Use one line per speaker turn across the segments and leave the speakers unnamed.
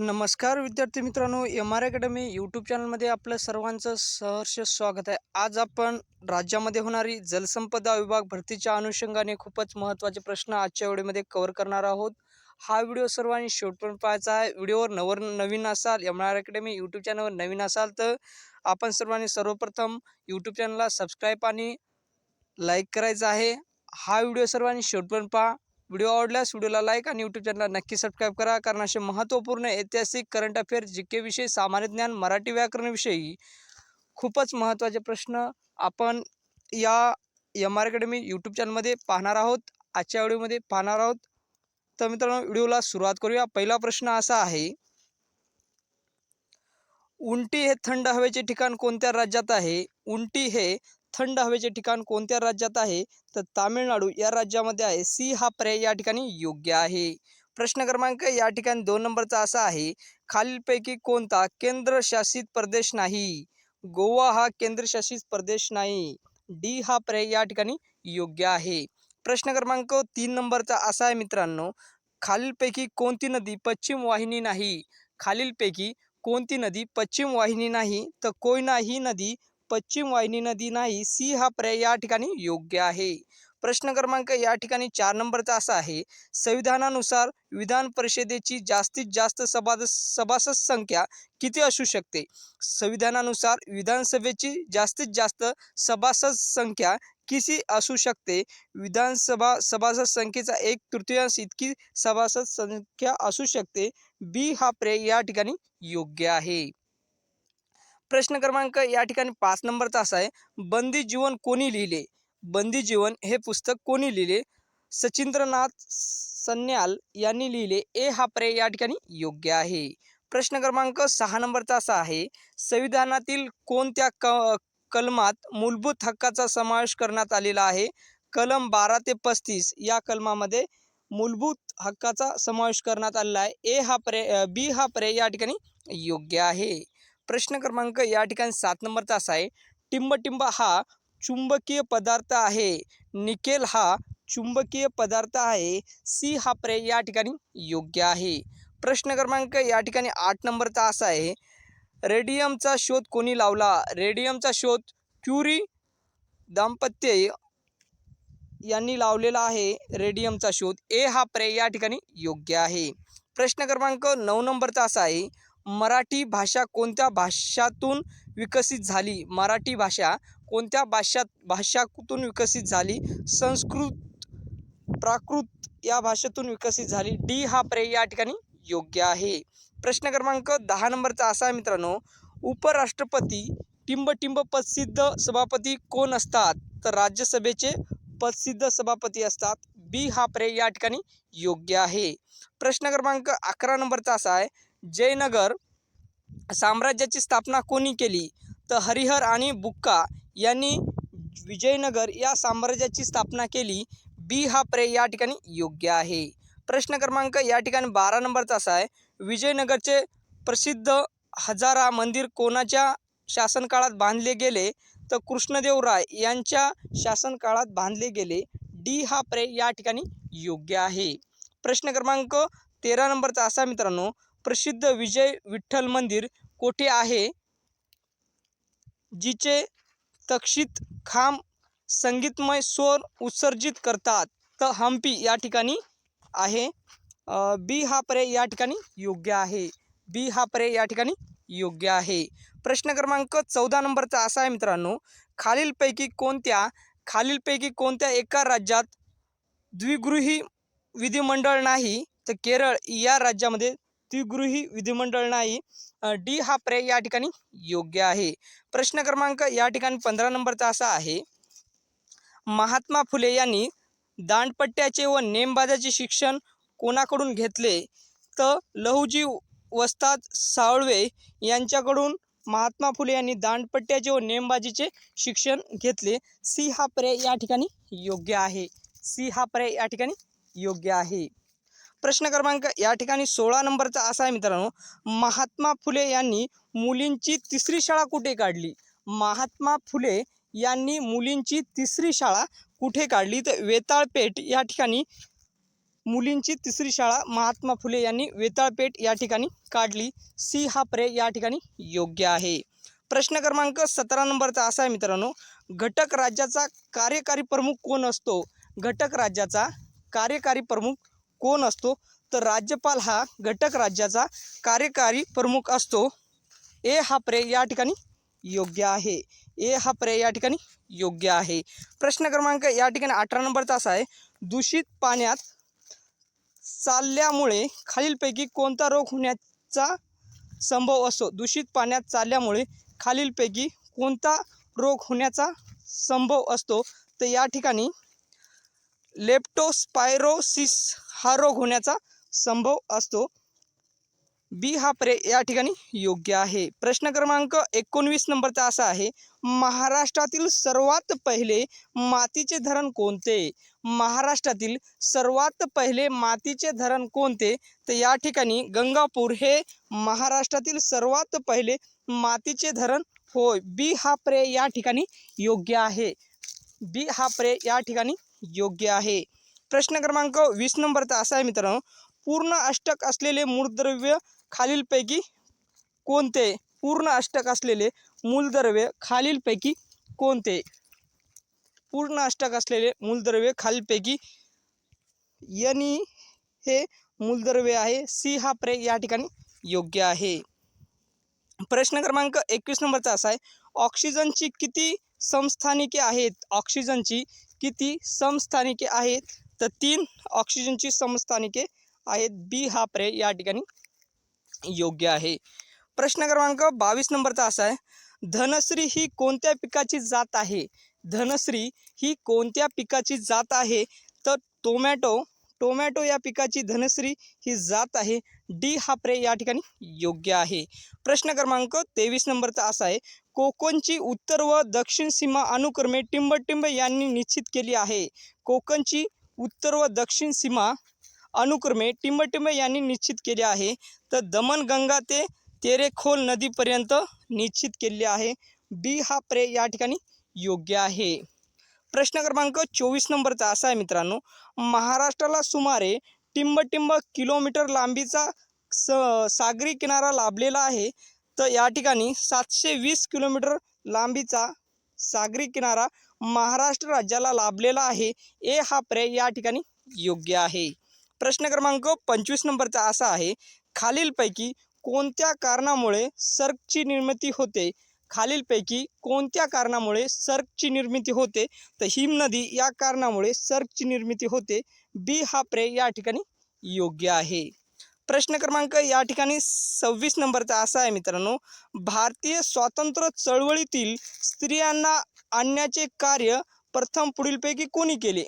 नमस्कार विद्यार्थी मित्रांनो एम आर अकॅडमी यूट्यूब चॅनलमध्ये आपलं सर्वांचं सहर्ष स्वागत आहे. आज आपण राज्यामध्ये होणारी जलसंपदा विभाग भरतीच्या अनुषंगाने खूपच महत्त्वाचे प्रश्न आजच्या व्हिडिओमध्ये कव्हर करणार आहोत. हा व्हिडिओ सर्वांनी शेवटपर्यंत पाहायचा आहे. व्हिडिओवर नवर नवीन असाल एम आर अकॅडमी यूट्यूब चॅनलवर नवीन असाल तर आपण सर्वांनी सर्वप्रथम यूट्यूब चॅनलला सबस्क्राईब आणि लाईक करायचं आहे. हा व्हिडिओ सर्वांनी शेवटपर्यंत पहा. व्हिडिओ आवडल्यास व्हिडिओला लाईक आणि यूट्यूब चॅनलला नक्की सबस्क्राईब करा. कारण असे महत्त्वपूर्ण ऐतिहासिक करंट अफेअर जी के विषय सामान्य ज्ञान मराठी व्याकरणविषयी खूपच महत्त्वाचे प्रश्न आपण या एम आर अकॅडमी यूट्यूब चॅनलमध्ये पाहणार आहोत. आजच्या व्हिडिओमध्ये पाहणार आहोत. तर मित्रांनो व्हिडिओला सुरुवात करूया. पहिला प्रश्न असा आहे उंटी हे थंड हवेचे ठिकाण कोणत्या राज्यात आहे? उंटी हे थंड हवेचे ठिकाण कोणत्या राज्यात आहे? तर तामिळनाडू या राज्यामध्ये आहे. सी हा पर्याय या ठिकाणी योग्य आहे. प्रश्न क्रमांक या ठिकाणी दोन नंबरचा असा आहे. खालीलपैकी कोणता केंद्रशासित प्रदेश नाही? गोवा हा केंद्रशासित प्रदेश नाही. डी हा पर्याय या ठिकाणी योग्य आहे. प्रश्न क्रमांक तीन नंबरचा असा आहे मित्रांनो. खालीलपैकी कोणती नदी पश्चिम वाहिनी नाही? खालीलपैकी कोणती नदी पश्चिम वाहिनी नाही? तर कोयना ही नदी पश्चिम वाहिनी नदी नाही सी हा पर्याय या ठिकाणी योग्य आहे. प्रश्न क्रमांक या ठिकाणी चार नंबरचा असा आहे. संविधानानुसार विधान परिषदेची जास्तीत जास्त सभा सभासद संख्या किती असू शकते? संविधानानुसार विधानसभेची जास्तीत जास्त सभासद संख्या किती असू शकते? विधानसभा सभासद संख्येचा एक तृतीयांश इतकी सभासद संख्या असू शकते. बी हा पर्याय या ठिकाणी योग्य आहे. प्रश्न क्रमांक या ठिकाणी पाच नंबरचा असा आहे. बंदी जीवन कोणी लिहिले? बंदी जीवन हे पुस्तक कोणी लिहिले? सचिंद्रनाथ सन्याल यांनी लिहिले. ए हा पर्याय या ठिकाणी योग्य आहे. प्रश्न क्रमांक सहा नंबरचा असा आहे. संविधानातील कोणत्या क कलमात मूलभूत हक्काचा समावेश करण्यात आलेला आहे? कलम बारा ते पस्तीस या कलमामध्ये मूलभूत हक्काचा समावेश करण्यात आलेला आहे. ए हा पर्याय बी हा पर्याय या ठिकाणी योग्य आहे. प्रश्न क्रमांक या ठिकाणी सात नंबरचा असा आहे. टिंबटिंब हा चुंबकीय पदार्थ आहे. निकेल हा चुंबकीय पदार्थ आहे. सी हा पर्याय या ठिकाणी योग्य आहे. प्रश्न क्रमांक या ठिकाणी आठ नंबरचा असा आहे. रेडियमचा शोध कोणी लावला? रेडियमचा शोध क्युरी दाम्पत्य यांनी लावलेला आहे. रेडियमचा शोध ए हा पर्याय या ठिकाणी योग्य आहे. प्रश्न क्रमांक नऊ नंबरचा असा आहे. मराठी भाषा कोणत्या भाषातून विकसित झाली? मराठी भाषा कोणत्या भाषात भाषातून विकसित झाली? संस्कृत प्राकृत या भाषेतून विकसित झाली. डी हा पर्याय या ठिकाणी योग्य आहे. प्रश्न क्रमांक दहा नंबरचा असा आहे मित्रांनो. उपराष्ट्रपती टिंबटिंब पदसिद्ध सभापती कोण असतात? तर राज्यसभेचे पदसिद्ध सभापती असतात. बी हा पर्याय या ठिकाणी योग्य आहे. प्रश्न क्रमांक अकरा नंबरचा असा आहे. जयनगर साम्राज्याची स्थापना कोणी केली? तर हरिहर आणि बुक्का यांनी विजयनगर या साम्राज्याची स्थापना केली. बी हा पर्याय या ठिकाणी योग्य आहे. प्रश्न क्रमांक या ठिकाणी बारा नंबरचा असा आहे. विजयनगरचे प्रसिद्ध हजारा मंदिर कोणाच्या शासनकाळात बांधले गेले? तर कृष्णदेवराय यांच्या शासनकाळात बांधले गेले. डी हा पर्याय या ठिकाणी योग्य आहे. प्रश्न क्रमांक तेरा नंबरचा असा मित्रांनो. प्रसिद्ध विजय विठ्ठल मंदिर कोठे आहे? जिचे तक्षित खांब संगीतमय स्वर उत्सर्जित करतात. तर हम्पी या ठिकाणी आहे. बी हा पर्याय या ठिकाणी योग्य आहे. बी हा पर्याय या ठिकाणी योग्य आहे. प्रश्न क्रमांक चौदा नंबरचा असा आहे मित्रांनो. खालीलपैकी कोणत्या खालीलपैकी कोणत्या एका राज्यात द्विगृही विधिमंडळ नाही तर केरळ या राज्यामध्ये द्विगृही विधिमंडळ नाही. डी हा पर्याय या ठिकाणी योग्य आहे. प्रश्न क्रमांक या ठिकाणी पंधरा नंबरचा असा आहे. महात्मा फुले यांनी दांडपट्ट्याचे व नेमबाजाचे शिक्षण कोणाकडून घेतले? तर लहुजी वस्ताद सावळवे यांच्याकडून महात्मा फुले यांनी दांडपट्ट्याचे व नेमबाजीचे शिक्षण घेतले. सी हा पर्याय या ठिकाणी योग्य आहे. सी हा पर्याय या ठिकाणी योग्य आहे. प्रश्न क्रमांक या ठिकाणी सोळा नंबरचा असा आहे मित्रांनो. महात्मा फुले यांनी मुलींची तिसरी शाळा कुठे काढली? महात्मा फुले यांनी मुलींची तिसरी शाळा कुठे काढली? तर वेताळपेठ या ठिकाणी मुलींची तिसरी शाळा महात्मा फुले यांनी वेताळपेठ या ठिकाणी काढली. सी हा पर्याय या ठिकाणी योग्य आहे. प्रश्न क्रमांक सतरा नंबरचा असा आहे मित्रांनो. घटक राज्याचा कार्यकारी प्रमुख कोण असतो? घटक राज्याचा कार्यकारी प्रमुख कोण असतो? तर राज्यपाल हा घटक राज्याचा कार्यकारी प्रमुख असतो. ए हा पर्याय या ठिकाणी योग्य आहे. ए हा पर्याय या ठिकाणी योग्य आहे. प्रश्न क्रमांक या ठिकाणी अठरा नंबरचा असा आहे. दूषित पाण्यात चालल्यामुळे खालीलपैकी कोणता रोग होण्याचा संभव असतो दूषित पाण्यात चालल्यामुळे खालीलपैकी कोणता रोग होण्याचा संभव असतो? तर या ठिकाणी लेप्टोस्पायरोसिस हा रोग होण्याचा संभव असतो. बी हा पर्याय या ठिकाणी योग्य आहे. प्रश्न क्रमांक एकोणवीस नंबरचा असा आहे महाराष्ट्रातील सर्वात पहिले मातीचे धरण कोणते? महाराष्ट्रातील सर्वात पहिले मातीचे धरण कोणते? तर या ठिकाणी गंगापूर हे महाराष्ट्रातील सर्वात पहिले मातीचे धरण होय. बी हा पर्याय या ठिकाणी योग्य आहे. बी हा पर्याय या ठिकाणी योग्य आहे. प्रश्न क्रमांक वीस नंबरचा असा आहे मित्रांनो. पूर्ण अष्टक असलेले मूलद्रव्य खालीलपैकी कोणते? पूर्ण अष्टक असलेले मूलद्रव्य खालीलपैकी कोणते? पूर्ण अष्टक असलेले मूलद्रव्य खालीलपैकी यनी हे मूलद्रव्य आहे. सी हा प्रे या ठिकाणी योग्य आहे. प्रश्न क्रमांक एकवीस नंबरचा असा आहे. ऑक्सिजनची किती संस्थानिके आहेत? ऑक्सिजनची किती समस्थानिके आहेत? तर तीन ऑक्सिजनची समस्थानिके आहेत. बी हा पर्याय या ठिकाणी योग्य आहे. प्रश्न क्रमांक बावीस नंबरचा असा आहे. धनश्री ही कोणत्या पिकाची जात आहे? धनश्री ही कोणत्या पिकाची जात आहे? तर टोमॅटो टोमॅटो या पिकाची धनश्री ही जात आहे. डी हा प्रे या ठिकाणी योग्य आहे. प्रश्न क्रमांक तेवीस नंबरचा असा आहे. कोकणची उत्तर व दक्षिण सीमा अनुक्रमे टिंबटिंब यांनी निश्चित केली आहे. कोकणची उत्तर व दक्षिण सीमा अनुक्रमे टिंबटिंब यांनी निश्चित केली आहे. तर दमणगंगा ते तेरेखोल नदीपर्यंत निश्चित केली आहे. बी हा प्रे या ठिकाणी योग्य आहे. प्रश्न क्रमांक चोवीस नंबरचा असा आहे मित्रांनो. महाराष्ट्राला सुमारे टिंबटिंब किलोमीटर लांबीचा स सागरी किनारा लाभलेला आहे. तर या ठिकाणी सातशे वीस किलोमीटर लांबीचा सागरी किनारा महाराष्ट्र राज्याला लाभलेला आहे. ए हा पर्याय या ठिकाणी योग्य आहे. प्रश्न क्रमांक पंचवीस नंबरचा असा आहे. खालीलपैकी कोणत्या कारणामुळे सर्कची निर्मिती होते? खालीलपैकी कोणत्या कारणामुळे सर्कची निर्मिती होते? तर हिमनदी या कारणामुळे सर्कची निर्मिती होते. बी हा प्रे या ठिकाणी योग्य आहे. प्रश्न क्रमांक या ठिकाणी सव्वीस नंबरचा असा आहे मित्रांनो. भारतीय स्वातंत्र्य चळवळीतील स्त्रियांना आणण्याचे कार्य प्रथम पुढीलपैकी कोणी केले?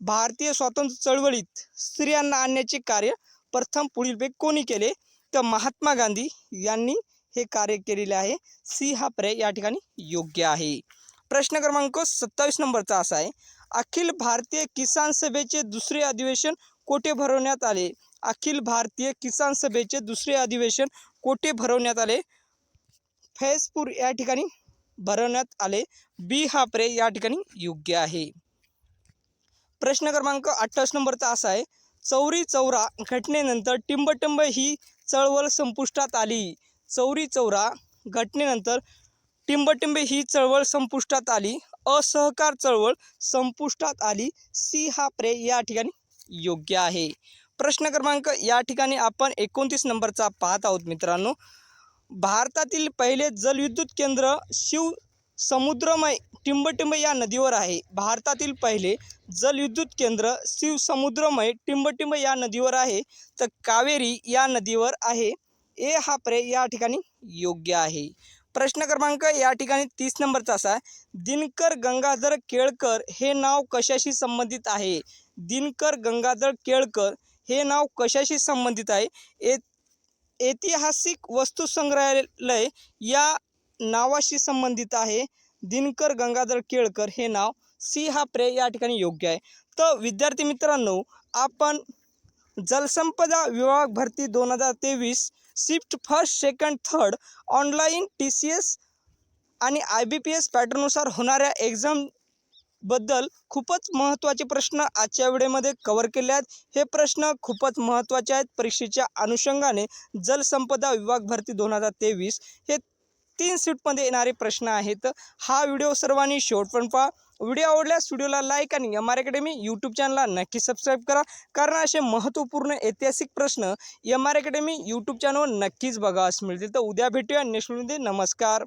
भारतीय स्वातंत्र्य चळवळीत स्त्रियांना आणण्याचे कार्य प्रथम पुढीलपैकी कोणी केले? तर महात्मा गांधी यांनी हे कार्य केलेले आहे. सी हा पर्याय या ठिकाणी योग्य आहे. प्रश्न क्रमांक सत्तावीस नंबरचा असा आहे. अखिल भारतीय किसान सभेचे दुसरे अधिवेशन कोठे भरवण्यात आले? अखिल भारतीय किसान सभेचे दुसरे अधिवेशन कोठे भरवण्यात आले? फैजपूर या ठिकाणी भरवण्यात आले. बी हा पर्याय या ठिकाणी योग्य आहे. प्रश्न क्रमांक अठ्ठावीस नंबरचा असा आहे. चौरी चौरा घटनेनंतर टिंबटिंब ही चळवळ संपुष्टात आली. चौरी चौरा घटनेनंतर टिंबटिंबे ही चळवळ संपुष्टात आली. असहकार चळवळ संपुष्टात आली. सी हा प्रे या ठिकाणी योग्य आहे. प्रश्न क्रमांक या ठिकाणी आपण एकोणतीस नंबरचा पाहत आहोत मित्रांनो. भारतातील पहिले जलविद्युत केंद्र शिव समुद्रमय टिंबटिंब या नदीवर आहे. भारतातील पहिले जलविद्युत केंद्र शिव समुद्रमय टिंबटिंब या नदीवर आहे. तर कावेरी या नदीवर आहे. ए हा पर्याय या ठिकाणी योग्य आहे. प्रश्न क्रमांक या ठिकाणी तीस नंबरचा असा आहे. दिनकर गंगाधर केळकर हे नाव कशाशी संबंधित आहे? दिनकर गंगाधर केळकर हे नाव कशाशी संबंधित आहे? ए ऐतिहासिक वस्तुसंग्रहालय या नावाशी संबंधित आहे. दिनकर गंगाधर केळकर हे नाव सी हा पर्याय या ठिकाणी योग्य आहे. तर विद्यार्थी मित्रांनो आपण जलसंपदा विभाग भरती दोन हजार तेवीस shift first second third online T C S आणि आय बी पी एस पॅटर्ननुसार होणाऱ्या एक्झामबद्दल खूपच महत्त्वाचे प्रश्न आजच्या वेळेमध्ये कवर केले आहेत. हे प्रश्न खूपच महत्त्वाचे आहेत. परीक्षेच्या अनुषंगाने जलसंपदा विभाग भरती दोन हजार तेवीस हे तीन सीटमध्ये येणारे प्रश्न आहेत. हा व्हिडिओ सर्वांनी शेवटपर्यंत पहा. व्हिडिओ आवडल्यास व्हिडिओला लाईक आणि एम आर अकॅडमी यूट्यूब चॅनलला नक्की सबस्क्राईब करा. कारण असे महत्त्वपूर्ण ऐतिहासिक प्रश्न एम आर अकॅडमी यूट्यूब चॅनलवर नक्कीच बघास मिळतील. तर उद्या भेटूया नेक्स्ट नमस्कार.